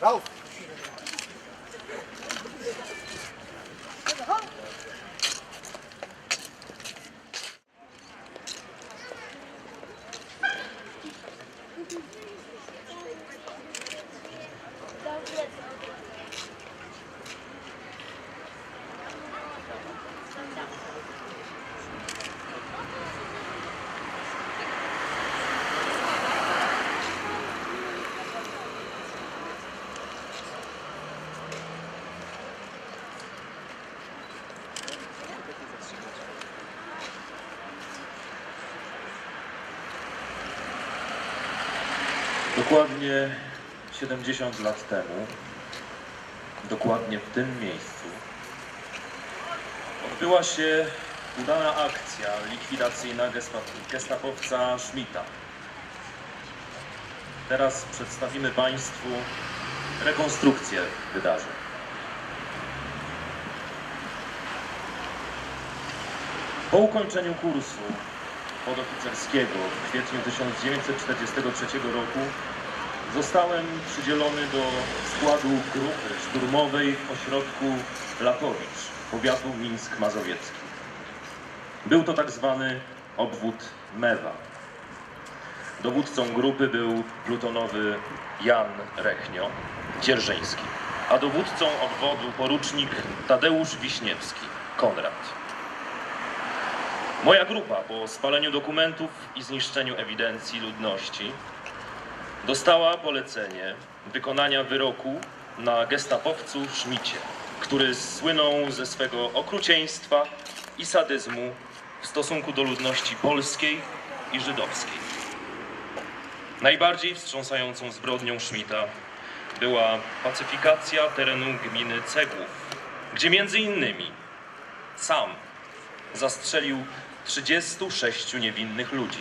Ralph. Dokładnie 70 lat temu, dokładnie w tym miejscu, odbyła się udana akcja likwidacyjna gesta- gestapowca Schmidta. Teraz przedstawimy Państwu rekonstrukcję wydarzeń. Po ukończeniu kursu podoficerskiego w kwietniu 1943 roku zostałem przydzielony do składu grupy szturmowej w ośrodku Latowicz, powiatu Mińsk-Mazowiecki. Był to tak zwany obwód Mewa. Dowódcą grupy był plutonowy Jan Rechnio, dzierżyński, a dowódcą obwodu porucznik Tadeusz Wiśniewski, Konrad. Moja grupa po spaleniu dokumentów i zniszczeniu ewidencji ludności dostała polecenie wykonania wyroku na gestapowcu Szmicie, który słynął ze swego okrucieństwa i sadyzmu w stosunku do ludności polskiej i żydowskiej. Najbardziej wstrząsającą zbrodnią Schmidta była pacyfikacja terenu gminy Cegłów, gdzie między innymi sam zastrzelił 36 niewinnych ludzi,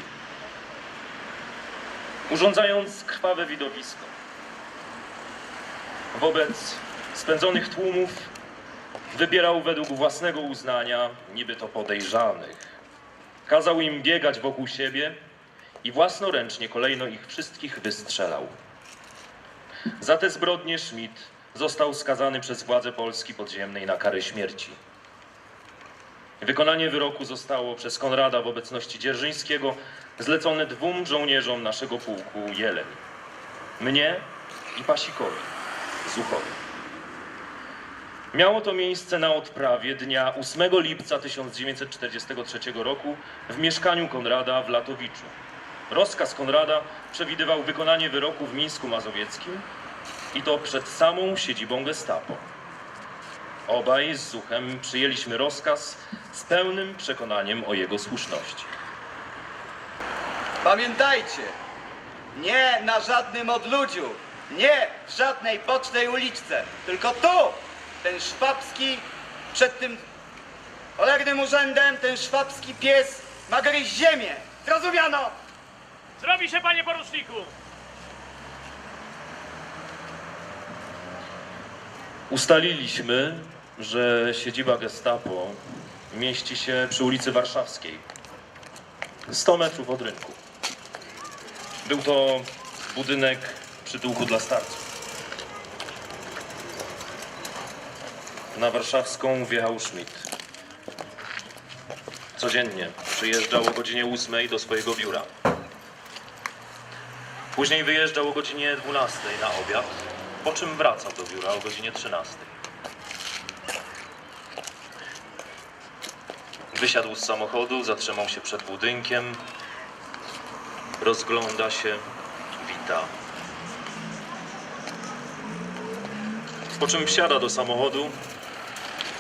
urządzając krwawe widowisko. Wobec spędzonych tłumów wybierał według własnego uznania niby to podejrzanych. Kazał im biegać wokół siebie i własnoręcznie kolejno ich wszystkich wystrzelał. Za te zbrodnie Schmidt został skazany przez władze Polski podziemnej na karę śmierci. Wykonanie wyroku zostało przez Konrada w obecności Dzierżyńskiego zlecone dwóm żołnierzom naszego pułku Jeleń. Mnie i Pasikowi z Uchowy. Miało to miejsce na odprawie dnia 8 lipca 1943 roku w mieszkaniu Konrada w Latowiczu. Rozkaz Konrada przewidywał wykonanie wyroku w Mińsku Mazowieckim i to przed samą siedzibą gestapo. Obaj z Zuchem przyjęliśmy rozkaz z pełnym przekonaniem o jego słuszności. Pamiętajcie, nie na żadnym odludziu, nie w żadnej bocznej uliczce, tylko tu, ten szwabski, przed tym cholernym urzędem, ten szwabski pies ma gryźć ziemię. Zrozumiano? Zrobi się, panie poruczniku! Ustaliliśmy, że siedziba Gestapo mieści się przy ulicy Warszawskiej, 100 metrów od rynku. Był to budynek przytułku dla starców. Na warszawską wjechał Schmidt. Codziennie przyjeżdżał o godzinie 8 do swojego biura. Później wyjeżdżał o godzinie 12 na obiad, po czym wracał do biura o godzinie 13. Wysiadł z samochodu, zatrzymał się przed budynkiem, rozgląda się, wita. Po czym wsiada do samochodu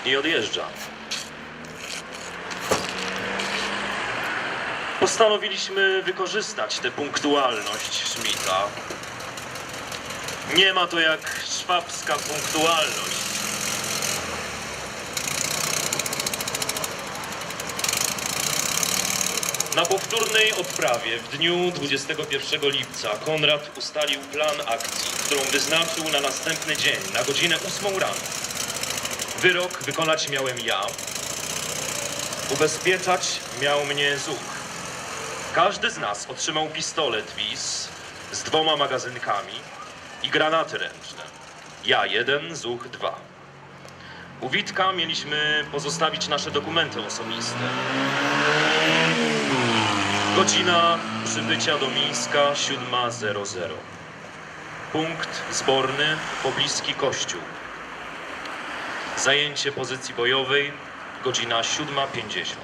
i odjeżdża. Postanowiliśmy wykorzystać tę punktualność Schmidta. Nie ma to jak szwabska punktualność. Na powtórnej odprawie w dniu 21 lipca Konrad ustalił plan akcji, którą wyznaczył na następny dzień, na godzinę 8 rano. Wyrok wykonać miałem ja, ubezpieczać miał mnie ZUK. Każdy z nas otrzymał pistolet WIS z dwoma magazynkami i granaty ręczne. Ja jeden, ZUK dwa. U Witka mieliśmy pozostawić nasze dokumenty osobiste. Godzina przybycia do Mińska 7.00. Punkt zborny pobliski kościół. Zajęcie pozycji bojowej godzina 7.50.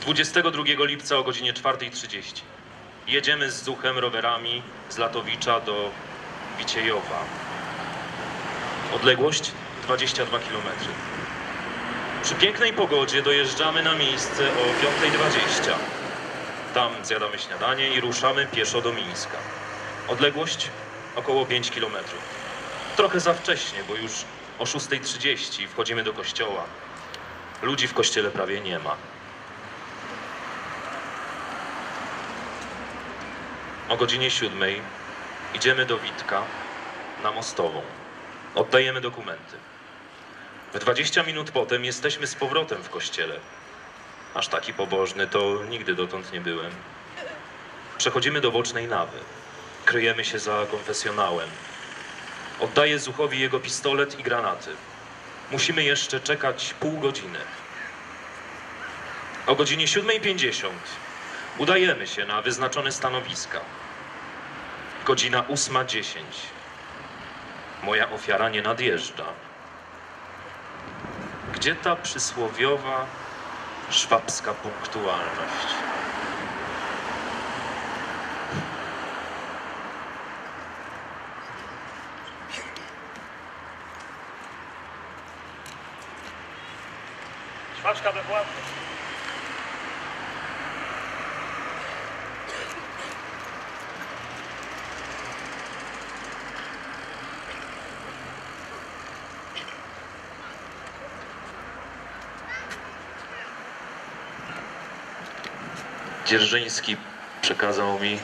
22 lipca o godzinie 4.30. Jedziemy z Zuchem rowerami z Latowicza do Wiciejowa. Odległość 22 km. Przy pięknej pogodzie dojeżdżamy na miejsce o 5.20. Tam zjadamy śniadanie i ruszamy pieszo do Mińska. Odległość około 5 km. Trochę za wcześnie, bo już o 6.30 wchodzimy do kościoła. Ludzi w kościele prawie nie ma. O godzinie 7 idziemy do Witka na Mostową. Oddajemy dokumenty. W 20 minut potem jesteśmy z powrotem w kościele. Aż taki pobożny to nigdy dotąd nie byłem. Przechodzimy do bocznej nawy. Kryjemy się za konfesjonałem. Oddaję Zuchowi jego pistolet i granaty. Musimy jeszcze czekać pół godziny. O godzinie 7.50 udajemy się na wyznaczone stanowiska. Godzina 8.10. Moja ofiara nie nadjeżdża. Gdzie ta przysłowiowa szwabska punktualność? Szwaczka we władzy. Dzierżyński przekazał mi,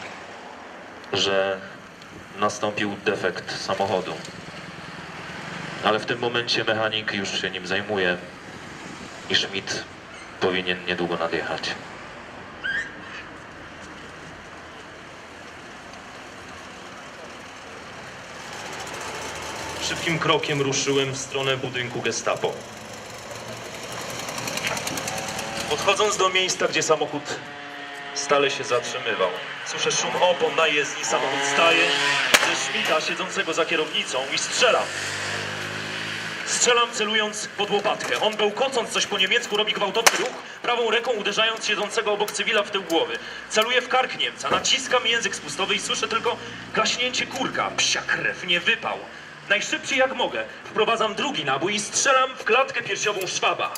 że nastąpił defekt samochodu. Ale w tym momencie mechanik już się nim zajmuje i Schmidt powinien niedługo nadjechać. Szybkim krokiem ruszyłem w stronę budynku Gestapo. Podchodząc do miejsca, gdzie samochód stale się zatrzymywał. Słyszę szum opon na jezdni, samochód staje ze Schmidta siedzącego za kierownicą i strzelam. Strzelam celując pod łopatkę. On bełkocąc coś po niemiecku robi gwałtowny ruch, prawą ręką uderzając siedzącego obok cywila w tył głowy. Celuję w kark Niemca, naciskam język spustowy i słyszę tylko gaśnięcie kurka. Psia krew, nie wypał. Najszybciej jak mogę wprowadzam drugi nabój i strzelam w klatkę piersiową Szwaba.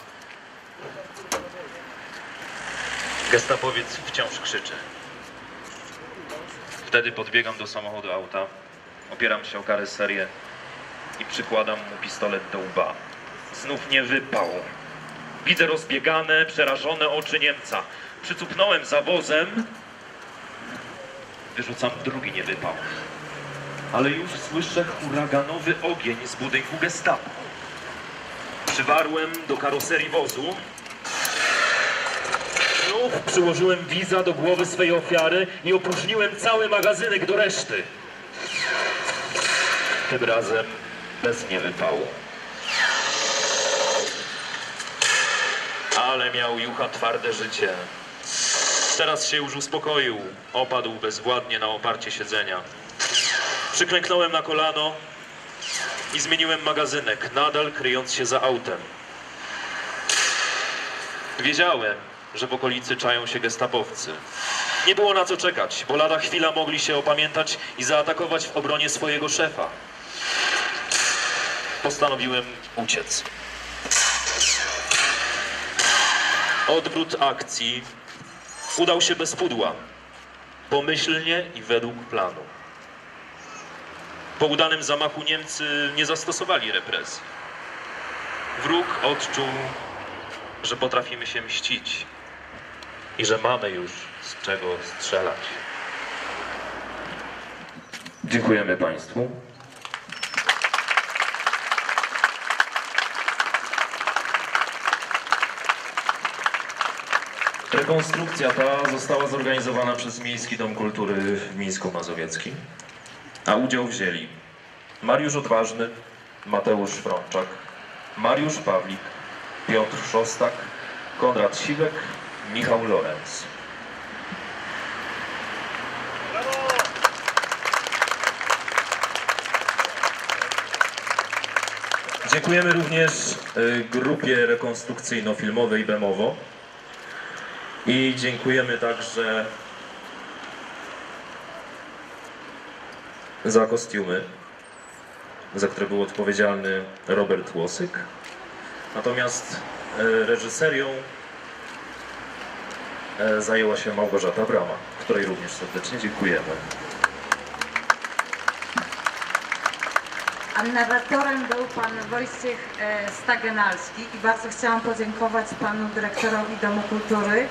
Gestapowiec wciąż krzyczy. Wtedy podbiegam do samochodu auta, opieram się o karoserię i przykładam mu pistolet do łba. Znów nie wypał. Widzę rozbiegane, przerażone oczy Niemca. Przycupnąłem za wozem. Wyrzucam drugi nie wypał. Ale już słyszę huraganowy ogień z budynku gestapo. Przywarłem do karoserii wozu Znów przyłożyłem wiza do głowy swej ofiary i opróżniłem cały magazynek do reszty. Tym razem bez mnie wypału. Ale miał Jucha twarde życie. Teraz się już uspokoił. Opadł bezwładnie na oparcie siedzenia. Przyklęknąłem na kolano i zmieniłem magazynek, nadal kryjąc się za autem. Wiedziałem, że w okolicy czają się gestapowcy. Nie było na co czekać, bo lada chwila mogli się opamiętać i zaatakować w obronie swojego szefa. Postanowiłem uciec. Odwrót akcji udał się bez pudła, pomyślnie i według planu. Po udanym zamachu Niemcy nie zastosowali represji. Wróg odczuł, że potrafimy się mścić i że mamy już z czego strzelać. Dziękujemy Państwu. Rekonstrukcja ta została zorganizowana przez Miejski Dom Kultury w Mińsku Mazowieckim, a udział wzięli Mariusz Odważny, Mateusz Frączak, Mariusz Pawlik, Piotr Szostak, Konrad Siwek, Michał Lorenz. Dziękujemy również y, grupie rekonstrukcyjno-filmowej Bemowo i dziękujemy także za kostiumy, za które był odpowiedzialny Robert Łosyk. Natomiast e, reżyserią zajęła się Małgorzata Brama, której również serdecznie dziękujemy. A narratorem był pan Wojciech e, Stagenalski i bardzo chciałam podziękować panu dyrektorowi Domu Kultury,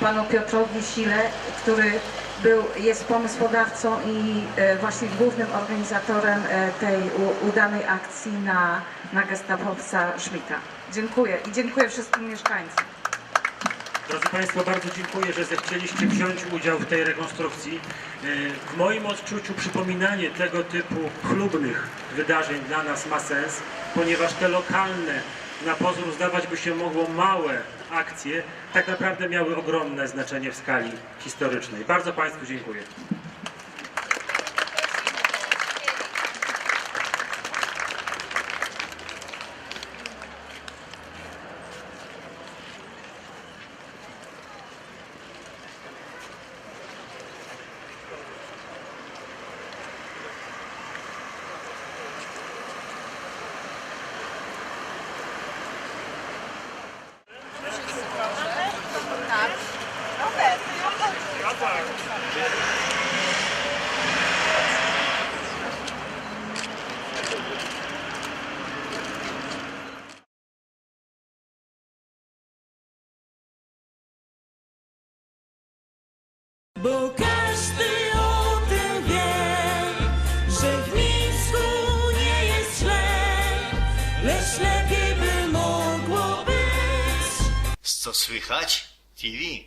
panu Piotrowi Sile, który był, jest pomysłodawcą i e, właśnie głównym organizatorem e, tej udanej akcji na, na gestapowca Schmidta. Dziękuję i dziękuję wszystkim mieszkańcom. Drodzy Państwo, bardzo dziękuję, że zechcieliście wziąć udział w tej rekonstrukcji. W moim odczuciu przypominanie tego typu chlubnych wydarzeń dla nas ma sens, ponieważ te lokalne, na pozór zdawać by się mogło małe akcje, tak naprawdę miały ogromne znaczenie w skali historycznej. Bardzo Państwu dziękuję. Słychać? TV.